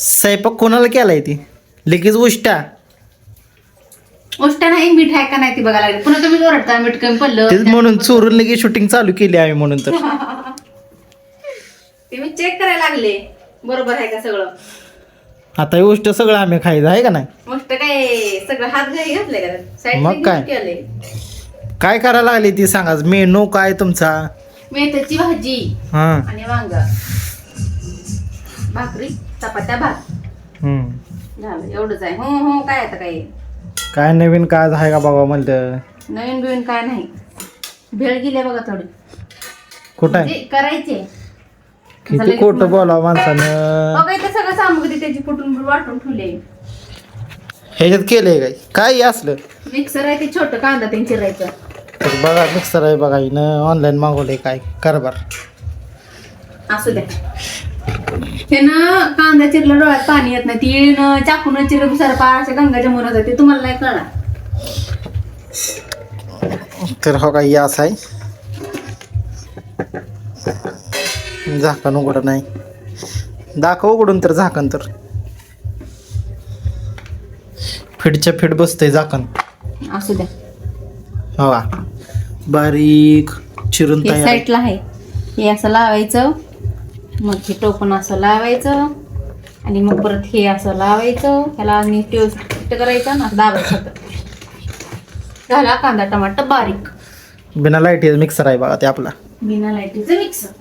स्वयंपाक कोणाला केलाय ती? लगेच उष्टा. गोष्ट नाही मीठ आहे का नाही ती बघायला लागली. पुन्हा तुम्ही ओरडता मीठ कमी पडलं. तेच म्हणून चोरून लगेच शूटिंग चालू केली आम्ही म्हणून तर. ते मी चेक करायला लागले. बरोबर आहे का सगळं? आता ही गोष्ट सगळं आम्ही खायचं आहे का नाही? मस्त काय सगळं हात घरी घातले का? मग काय? केले काय करायला लागली ती सांगा. मेनू काय तुमचा? मेथीची भाजी हा. आणि वांग. भाकरी चपात्या भात. हम्म. झालं एवढंच आहे. हो हो काय आता काय? काय नवीन काय आहे का बाबा म्हणलं नवीन बिवीन काय नाही. भेळ गेले बघा थोडी. कुठं आहे? म्हणजे करायचे किती खोटं बोलावं माणसानं? बघा इथं सगळं सामग्री त्याची कुठून वाटून ठेवले ह्याच्यात केलंय काय? काय असलं? मिक्सर आहे ते छोटं कांदा त्यांनी चिरायचं तर बघा मिक्सर आहे बघा हिनं ऑनलाईन मागवलंय काय? कारभार. असू द्या हे ना कांदा चिरला डोळ्यात पाणी येत नाही. ती चाकून सारं पार अशा गंगाच्या मुलात जाते. तुम्हाला नाही कळणार. तर हो काय असं आहे झाकण उघडं नाही. दाखव उघडून तर झाकण तर. फिटच्या फिट बसतंय झाकण. असू द्या. हवा बारीक चिरून हे. साईडला आहे. हे असं लावायचं. मग हे टोपण असं लावायचं आणि मग परत हे असं लावायचं. ह्याला आणि टेव फिट करायचं ना दाबायचं. झाला कांदा टमाटर बारीक. बिना लाइट मिक्सर आहे बघा ते आपला. बिना लाईटीचं मिक्सर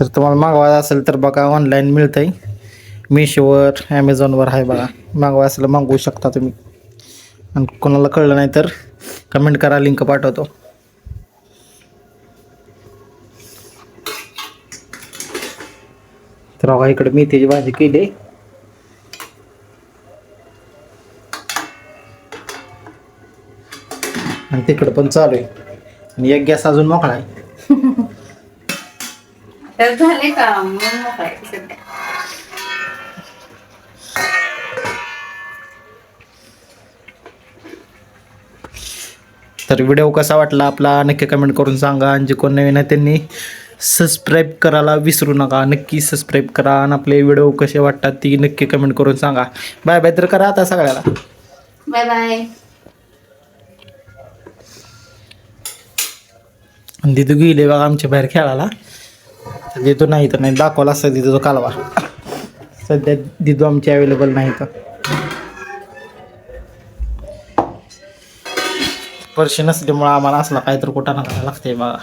तर तुम्हाला मागवायचं असेल तर बघा ऑनलाईन मिळतंय. मिशोवर ॲमेझॉनवर आहे बघा. मागवायचं असेल मागवू शकता तुम्ही. आणि कोणाला कळलं नाही तर कमेंट करा लिंक पाठवतो. तर बघा इकडे मेथीची भाजी केली. आणि तिकडं पण चालू आहे. आणि एक गॅस अजून मोकळा आहे. तर झाले का? मग मोकळं आहे. सध्या. तर व्हिडिओ कसा वाटला आपला? नक्की कमेंट करून सांगा. आणि जे कोण नवीन आहे त्यांनी सबस्क्राईब करायला विसरू नका. नक्की सबस्क्राईब करा आणि आपले व्हिडिओ कसे वाटतात ती नक्की कमेंट करून सांगा. बाय बाय तर करा आता सगळ्याला. बाय बाय आणि दिदू गेले बघा आमच्या बाहेर खेळायला. दिदू नाही तर नाही दाखवला असता दिदू कालवा. सध्या दिदू आमची अवेलेबल नाही तर पर्शी नसल्यामुळं आम्हाला असला काहीतरी कुठं ना लागते बघा.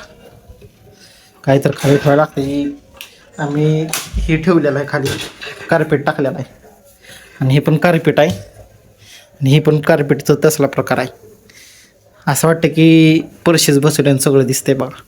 काहीतरी खाली ठेवायला लागते. आम्ही हे ठेवलेलं आहे खाली. कार्पेट टाकलेलं आहे. आणि हे पण कार्पेट आहे. आणि हे पण कार्पेटचं तसला प्रकार आहे. असं वाटतं की परशीच बसवल्यानं सगळं दिसतंय बघा.